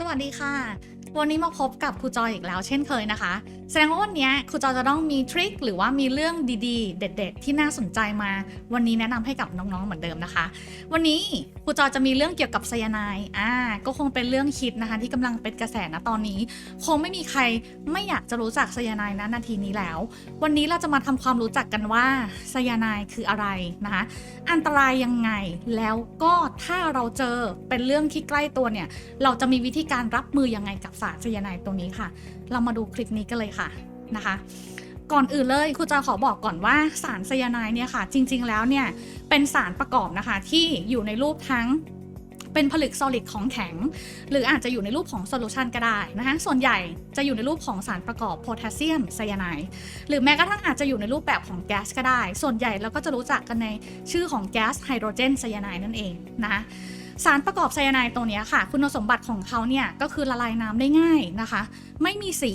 สวัสดีค่ะ วันนี้มาพบกับครูจอยอีกแล้วเช่นเคยนะคะ แสดงว่าวันนี้ครูจอยจะต้องมีทริคหรือว่ามีเรื่องดีๆ เด็ด ๆ ที่น่าสนใจมา วันนี้แนะนำให้กับน้องๆเหมือนเดิมนะคะ วันนี้ครูจอยจะมีเรื่องเกี่ยวกับไซยาไนด์อ่าก็คงเป็นเรื่องคิดนะคะ ที่กำลังเป็นกระแสนะตอนนี้ คงไม่มีใครไม่อยากจะรู้จักไซยาไนด์นะนาทีนี้แล้ว วันนี้เราจะมาทำความรู้จักกันว่าไซยาไนด์คืออะไรนะคะอันตรายยังไงแล้วก็ถ้าเราเจอเป็นเรื่องที่ใกล้ตัวเนี่ยเราจะมีวิธีการรับมือยังไงกับสารไซยาไนด์ตรงนี้ค่ะ เรามาดูคลิปนี้กันเลยค่ะนะคะ ก่อนอื่นเลยครูจะขอบอกก่อนว่าสารไซยาไนด์เนี่ยค่ะ จริง ๆแล้วเนี่ยเป็นสารประกอบนะคะที่อยู่ในรูปทั้งเป็นผลึก solid ของแข็ง หรืออาจจะอยู่ในรูปของโซลูชันก็ได้นะคะ ส่วนใหญ่จะอยู่ในรูปของสารประกอบโพแทสเซียมไซยาไนด์หรือแม้กระทั่งอาจจะอยู่ในรูปแบบของแก๊สก็ได้ ส่วนใหญ่เราก็จะรู้จักกันในชื่อของแก๊สไฮโดรเจนไซยาไนด์นั่นเองนะคะ สารประกอบไซยาไนด์ตัวนี้ค่ะ คุณสมบัติของเขาเนี่ยก็คือละลายน้ำได้ง่ายนะคะ ไม่มีสี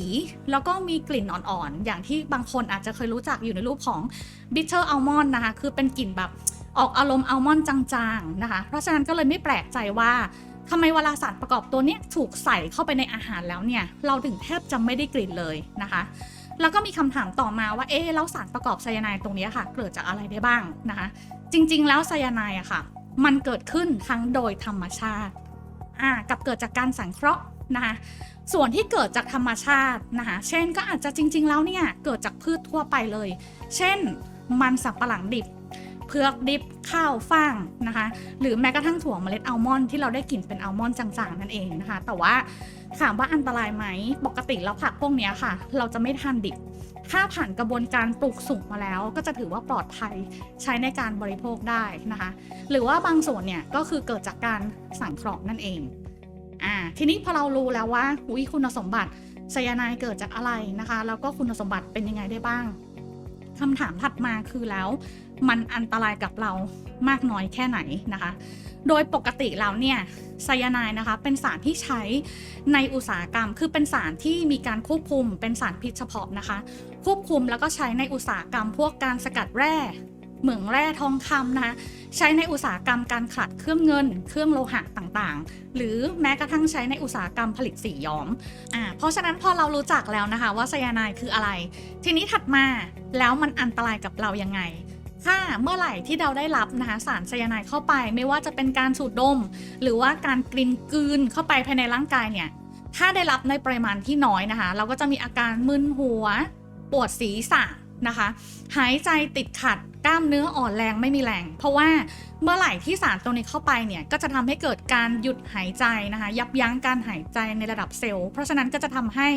แล้วก็มีกลิ่นอ่อนๆ อย่างที่บางคนอาจจะเคยรู้จักอยู่ในรูปของ bitter almond นต์นะคะ คือเป็นกลิ่นแบบออกอารมณ์อัลมอนด์จางๆนะคะ เพราะฉะนั้นก็เลยไม่แปลกใจว่าทำไมเวลาสารประกอบตัวนี้ถูกใส่เข้าไปในอาหารแล้วเนี่ย เราถึงแทบจะไม่ได้กลิ่นเลยนะคะแล้วก็มีคำถามต่อมาว่า เอ๊ะแล้วสารประกอบไซยาไนด์ตรงนี้ค่ะ เกิดจากอะไรได้บ้างนะคะ จริง ๆ แล้วไซยาไนด์อะค่ะ มันเกิดขึ้นทั้งโดยธรรมชาติอ่ากับเกิดจากการสังเคราะห์นะคะส่วนที่เกิดจากธรรมชาตินะคะเช่นก็อาจจะจริง ๆ แล้วเนี่ยเกิดจากพืชทั่วไปเลย เช่น มันสับปะหลังดิบ ผือกดิบข้าวฟ่างนะคะ หรือแม้กระทั่งถั่วเมล็ดอัลมอนด์ที่เราได้กลิ่นเป็นอัลมอนด์จางๆนั่นเองนะคะ แต่ว่าถามว่าอันตรายไหมปกติแล้วผักพวกนี้ค่ะ เราจะไม่ทานดิบ ถ้าผ่านกระบวนการปลูกสุกมาแล้ว ก็จะถือว่าปลอดภัยใช้ในการบริโภคได้นะคะ หรือว่าบางส่วนเนี่ยก็คือเกิดจากการสังเคราะห์นั่นเองอ่าทีนี้พอเรารู้แล้วว่าอุยคุณสมบัติไซยาไนด์เกิดจากอะไรนะคะ แล้วก็คุณสมบัติเป็นยังไงได้บ้างคำถามถัดมาคือแล้ว มันอันตรายกับเรามากน้อยแค่ไหนนะคะ โดยปกติแล้วเนี่ยไซยาไนด์นะคะเป็นสารที่ใช้ในอุตสาหกรรม คือเป็นสารที่มีการควบคุมเป็นสารพิษเฉพาะนะคะ ควบคุมแล้วก็ใช้ในอุตสาหกรรม พวกการสกัดแร่เหมืองแร่ทองคำนะคะใช้ในอุตสาหกรรมการขัดเครื่องเงิน เครื่องโลหะต่างๆ หรือแม้กระทั่งใช้ในอุตสาหกรรมผลิตสีย้อมอ่าเพราะฉะนั้นพอเรารู้จักแล้วนะคะว่าไซยาไนด์คืออะไร ทีนี้ถัดมาแล้วมันอันตรายกับเรายังไง ถ้าเมื่อไหร่ที่เราได้รับนะคะสารไซยาไนด์เข้าไป ไม่ว่าจะเป็นการสูดดม หรือว่าการกลินกืนเข้าไปภายในร่างกายเนี่ยถ้าได้รับในปริมาณที่น้อยนะคะ เราก็จะมีอาการมึนหัว ปวดศีรษะนะคะ หายใจติดขัด กล้ามเนื้ออ่อนแรงไม่มีแรง เพราะว่าเมื่อไหร่ที่สารตัวนี้เข้าไปเนี่ยก็จะทำให้เกิดการหยุดหายใจนะคะ ยับยั้งการหายใจในระดับเซลล์ เพราะฉะนั้นก็จะทำให้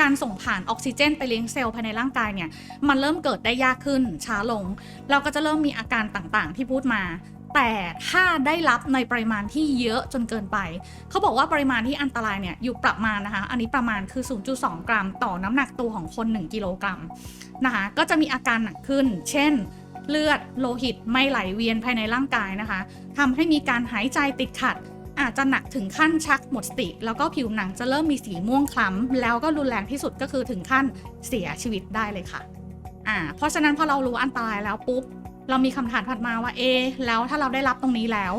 การส่งผ่านออกซิเจน ไปเลี้ยงเซลล์ภายในร่างกายเนี่ยมันเริ่มเกิดได้ยากขึ้นช้าลง เราก็จะเริ่มมีอาการต่างๆ ที่พูดมาแต่ถ้าได้รับในปริมาณที่เยอะจนเกินไป เขาบอกว่าปริมาณที่อันตรายเนี่ยอยู่ประมาณนะคะ อันนี้ประมาณคือ 0.2 กรัม ต่อน้ำหนักตัวของคน 1 กิโลกรัมนะคะ ก็จะมีอาการหนักขึ้น เช่น เลือดโลหิตไม่ไหลเวียนภายในร่างกายนะคะทำให้มีการหายใจติดขัด อาจจะหนักถึงขั้นชักหมดสติ แล้วก็ผิวหนังจะเริ่มมีสีม่วงคล้ำแล้วก็รุนแรงที่สุดก็คือถึงขั้นเสียชีวิตได้เลยค่ะอ่าเพราะฉะนั้นพอเรารู้อันตรายแล้วปุ๊บเรามีคำถามถัดมาว่าเอแล้วถ้าเราได้รับตรงนี้แล้ว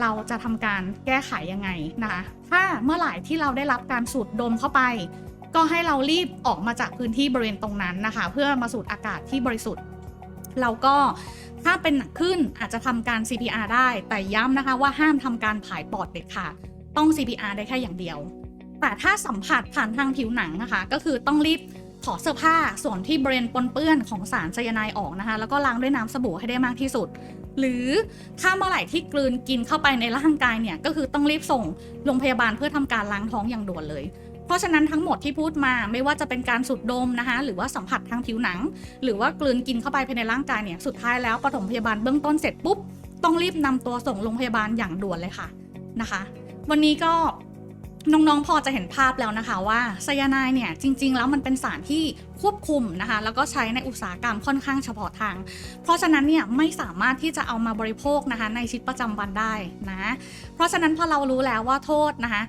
เราจะทำการแก้ไขยังไงนะคะ ถ้าเมื่อไหร่ที่เราได้รับการสูดดมเข้าไป ก็ให้เรารีบออกมาจากพื้นที่บริเวณตรงนั้นนะคะ เพื่อมาสูดอากาศที่บริสุทธิ์ เราก็ถ้าเป็นหนักขึ้นอาจจะทำการ CPR ได้ แต่ย้ำนะคะว่าห้ามทำการผายปอดเด็ดขาดต้อง CPR ได้แค่อย่างเดียว แต่ถ้าสัมผัสผ่านทางผิวหนังนะคะ ก็คือต้องรีบถอดเสื้อผ้าส่วนที่บริเวณปนเปื้อนของสารไซยาไนด์ออกนะคะ แล้วก็ล้างด้วยน้ำสบู่ให้ได้มากที่สุด หรือถ้าเมื่อไหร่ที่กลืนกินเข้าไปในร่างกายเนี่ย ก็คือต้องรีบส่งโรงพยาบาลเพื่อทำการล้างท้องอย่างด่วนเลย เพราะฉะนั้นทั้งหมดที่พูดมาไม่ว่าจะเป็นการสูดดมนะคะ หรือว่าสัมผัสทางผิวหนัง หรือว่ากลืนกินเข้าไปภายในร่างกายเนี่ยสุดท้ายแล้วปฐมพยาบาลเบื้องต้นเสร็จปุ๊บต้องรีบนำตัวส่งโรงพยาบาลอย่างด่วนเลยค่ะนะคะ วันนี้ก็ น้องๆ พอจะเห็นภาพแล้วนะคะว่าไซยาไนด์เนี่ยจริง ๆ แล้วมันเป็นสารที่ควบคุมนะคะแล้วก็ใช้ในอุตสาหกรรมค่อนข้างเฉพาะทาง เพราะฉะนั้นเนี่ยไม่สามารถที่จะเอามาบริโภคนะคะในชีวิตประจำวันได้นะเพราะฉะนั้นพอเรารู้แล้วว่าโทษนะคะ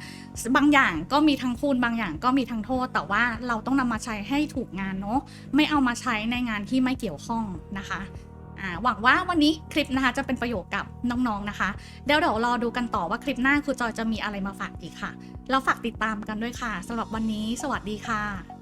บางอย่างก็มีทั้งคุณบางอย่างก็มีทั้งโทษ แต่ว่าเราต้องนำมาใช้ให้ถูกงานเนาะไม่เอามาใช้ในงานที่ไม่เกี่ยวข้องนะคะ หวังว่าวันนี้คลิปนะคะจะเป็นประโยชน์กับน้องๆนะคะ เดี๋ยวเดี๋ยวรอดูกันต่อว่าคลิปหน้าครูจอยจะมีอะไรมาฝากอีกค่ะ แล้วฝากติดตามกันด้วยค่ะสำหรับวันนี้ สวัสดีค่ะ